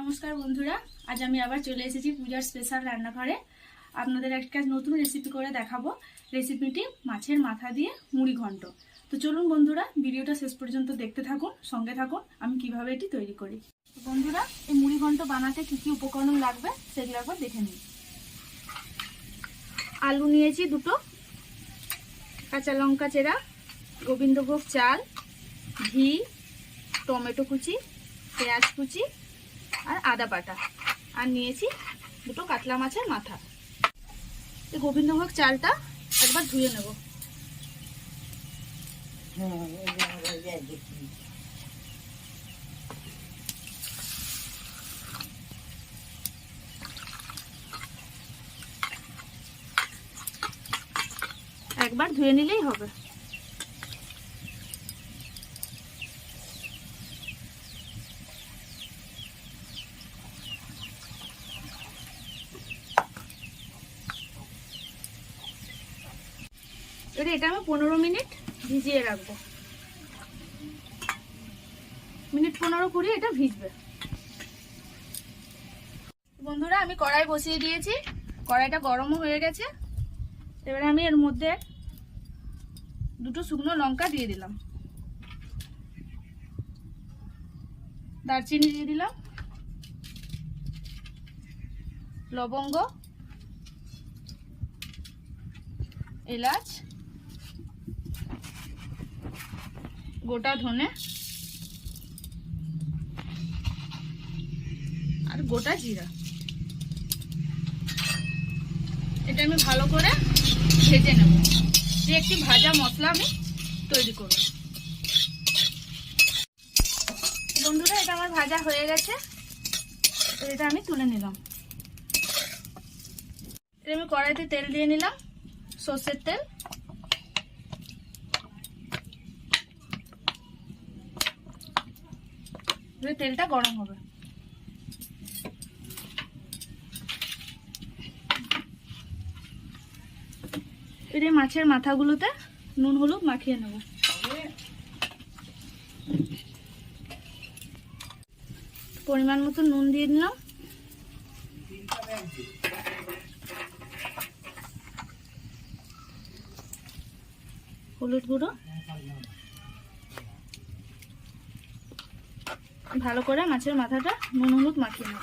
নমস্কার বন্ধুরা, আজ আমি আবার চলে এসেছি পূজার স্পেশাল রান্নাঘরে। আপনাদের একটা নতুন রেসিপি করে দেখাবো। রেসিপিটি মাছের মাথা দিয়ে মুড়ি ঘন্ট। তো চলুন বন্ধুরা, ভিডিওটা শেষ পর্যন্ত দেখতে থাকুন, সঙ্গে থাকুন, আমি কীভাবে এটি তৈরি করি। বন্ধুরা, এই মুড়ি ঘন্ট বানাতে কি কি উপকরণ লাগবে সেগুলো একবার দেখে নিন আলু নিয়েছি দুটো, কাঁচা লঙ্কা চেরা, গোবিন্দভোগ চাল, ঘি, টমেটো কুচি, পেঁয়াজ কুচি আর আদা বাটা। আর নিয়েছি দুটো কাতলা মাছের মাথা। এই গোবিন্দভোগ চালটা একবার ধুয়ে নেব। একবার ধুয়ে নিলেই হবে। এবার এটা আমি পনেরো মিনিট ভিজিয়ে রাখব। মিনিট পনেরো কুড়ি এটা ভিজবে। বন্ধুরা, আমি কড়াই বসিয়ে দিয়েছি। কড়াইটা গরমও হয়ে গেছে। এবারে আমি এর মধ্যে দুটো শুকনো লঙ্কা দিয়ে দিলাম। দারচিনি দিয়ে দিলাম। লবঙ্গ, এলাচ গোটা ধনে। আর গোটা জিরা। এটা আমি ভালো করে ভেজে নেব। যে একটি ভাজা মশলা আমি তৈরি করব। বন্ধুরা, এটা আমার ভাজা হয়ে গেছে। এটা আমি তুলে নিলাম। এটা আমি কড়াইতে তেল দিয়ে নিলাম। সর্ষের তেল। এবার তেলটা গরম হবে। এই মাছের মাথাগুলোতে নুন, হলুদ মাখিয়ে নেব। পরিমাণ মতো নুন দিয়ে দিলাম। হলুদ গুঁড়ো। ভালো করে মাছের মাথাটা নুন হলুদ মাখিয়ে নেব।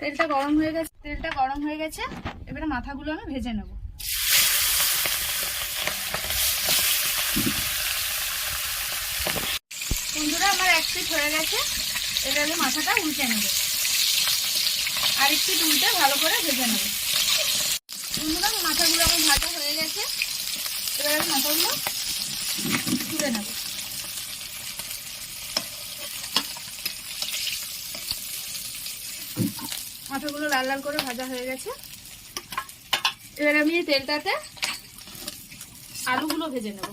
তেলটা গরম হয়ে গেছে, তেলটা গরম হয়ে গেছে, এবারে মাথাগুলো আমি ভেজে নেব। বন্ধুরা, আমার এক পিঠ হয়ে গেছে। এবার মাথাটা উল্টে নেব। আর একটু উল্টে ভালো করে ভেজে নেব। বন্ধুরা, মাথাগুলো আমার ভাজা হয়ে গেছে। এবার আমি মাথাগুলো তুলে নেব। মাথাগুলো লাল লাল করে ভাজা হয়ে গেছে। এবার আমি তেলটাতে আলুগুলো ভেজে নেব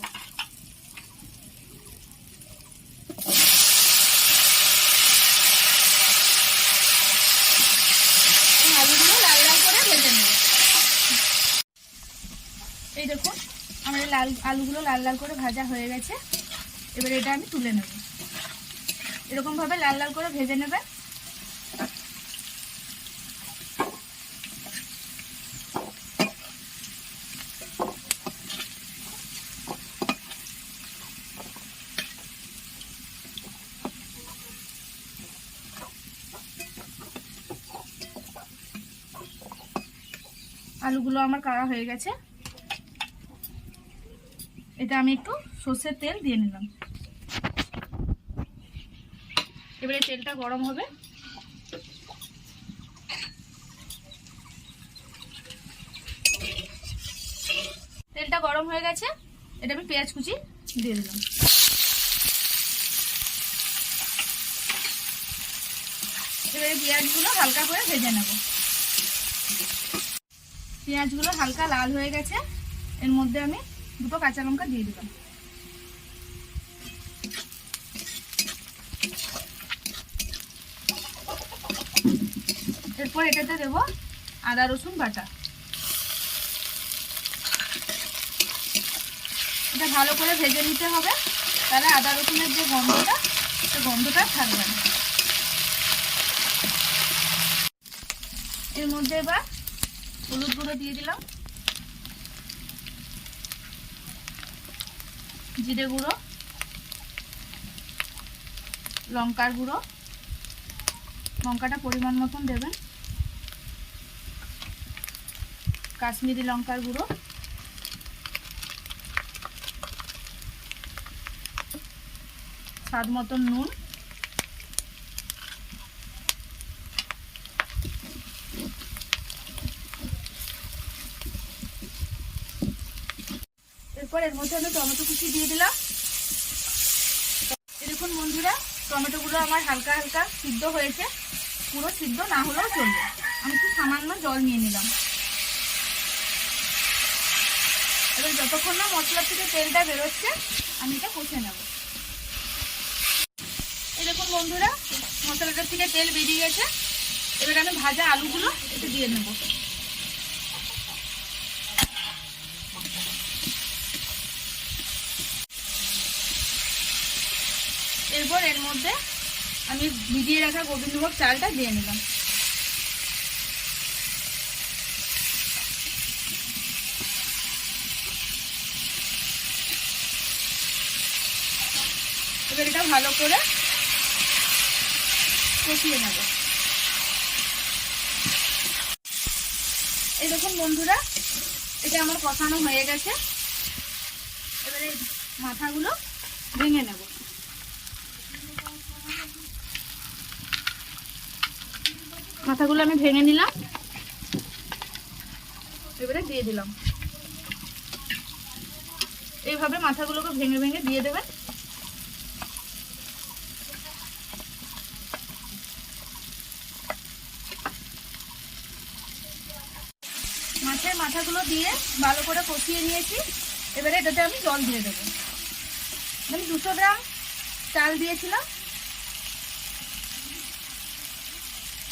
এই আলুগুলো লাল লাল করে ভেজে নেব এই দেখুন আমার এই লাল, আলুগুলো লাল লাল করে ভাজা হয়ে গেছে। এবার এটা আমি তুলে নেব। এরকম ভাবে লাল লাল করে ভেজে নেবেন। আলুগুলো আমার কাড়া হয়ে গেছে। এটা আমি একটু সর্ষের তেল দিয়ে নিলাম। এবারে তেলটা গরম হবে। তেলটা গরম হয়ে গেছে। এটা আমি পেঁয়াজ কুচি দিয়ে দিলাম। এবারে পেঁয়াজগুলো হালকা করে ভেজে নেব। পেঁয়াজগুলো হালকা লাল হয়ে গেছে। এর মধ্যে আমি দুটো কাঁচা লঙ্কা দিয়ে দিলাম। এরপর এটাতে দেব আদা, রসুন বাটা। এটা ভালো করে ভেজে নিতে হবে। তাহলে আদা, রসুনের যে গন্ধটা, সে গন্ধটা থাকবে না। এর মধ্যে এবার হলুদ গুঁড়ো দিয়ে দিলাম। জিরে গুঁড়ো লঙ্কার গুঁড়ো। লঙ্কাটা পরিমাণ মতন দেবেন। কাশ্মীরি লঙ্কার গুঁড়ো। স্বাদ মতন নুন। এরপর এর মধ্যে আমি টমেটো কুচি দিয়ে দিলাম। এরকম বন্ধুরা, টমেটোগুলো আমার হালকা হালকা সিদ্ধ হয়েছে। পুরো সিদ্ধ না হলেও চলবে। আমি একটু সামান্য জল নিয়ে নিলাম। এবার যতক্ষণ না মশলার থেকে তেলটা বেরোচ্ছে, আমি এটা কষে নেব। এরকম বন্ধুরা, মশলাটার থেকে তেল বেরিয়ে গেছে। এবার আমি ভাজা আলুগুলো এতে দিয়ে নেব। এরপর এর মধ্যে আমি ভিজিয়ে রাখা গোবিন্দভোগ চালটা দিয়ে নিলাম। এবার এটা ভালো করে কষিয়ে নেব। এই দেখুন বন্ধুরা, এটা আমার কষানো হয়ে গেছে। এবারে মাথাগুলো ভেঙে নেব। মাথাগুলো আমি ভেঙে নিলাম। এবারে দিয়ে দিলাম। এইভাবে মাথাগুলোকে ভেঙে ভেঙে দিয়ে দেবেন। মাছের মাথাগুলো দিয়ে ভালো করে কষিয়ে নিয়েছি। এবারে এটাতে আমি জল দিয়ে দেবো। আমি দুশো গ্রাম চাল দিয়েছিলাম।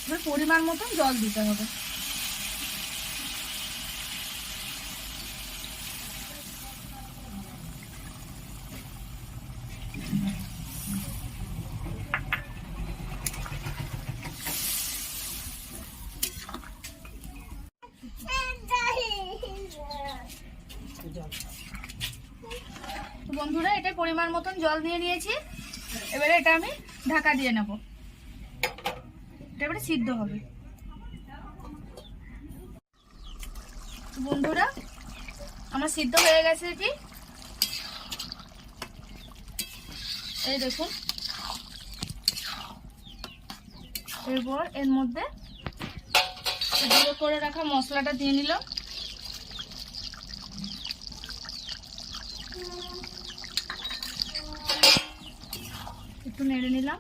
এবার পরিমাণ মতন জল দিতে হবে। বন্ধুরা এটা পরিমাণ মতন জল দিয়ে নিয়েছি। এবারে এটা আমি ঢাকা দিয়ে নেব। সিদ্ধ হবে। বন্ধুরা, আমার সিদ্ধ হয়ে গেছে এটি। এই দেখুন। এরপর এর মধ্যে গুঁড়ো করে রাখা মশলাটা দিয়ে নিলাম। একটু নেড়ে নিলাম।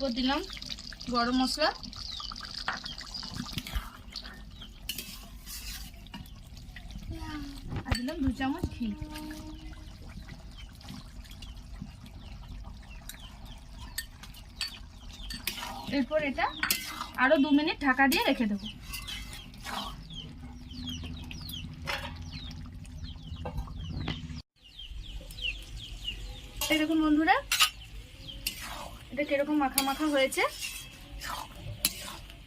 এরপর দিলাম গরম মশলা। আর দিলাম দু চামচ ঘি। এরপর এটা আরও দু মিনিট ঢাকা দিয়ে রেখে দেবো। দেখুন বন্ধুরা এটা কীরকম মাখা মাখা হয়েছে।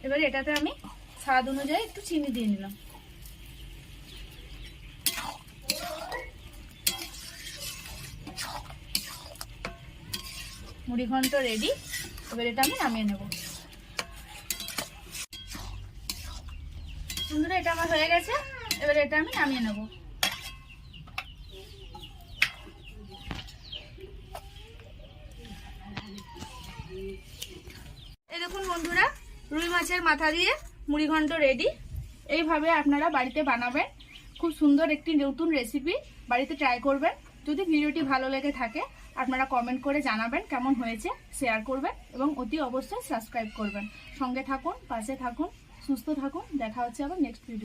এবারে এটাতে আমি স্বাদ অনুযায়ী একটু চিনি দিয়ে নিলাম। মুড়ি ঘন্ট রেডি এবার এটা আমি নামিয়ে নেব। বন্ধুরা, এটা আমার হয়ে গেছে। এবার এটা আমি নামিয়ে নেব। বন্ধুরা, রুই মাছের মাথা দিয়ে মুড়িঘণ্ট রেডি এইভাবে আপনারা বাড়িতে বানাবেন। খুব সুন্দর একটি নতুন রেসিপি বাড়িতে ট্রাই করবেন। যদি ভিডিওটি ভালো লেগে থাকে, আপনারা কমেন্ট করে জানাবেন কেমন হয়েছে শেয়ার করবেন এবং অতি অবশ্যই সাবস্ক্রাইব করবেন। সঙ্গে থাকুন, পাশে থাকুন, সুস্থ থাকুন। দেখা হচ্ছে আবার নেক্সট ভিডিও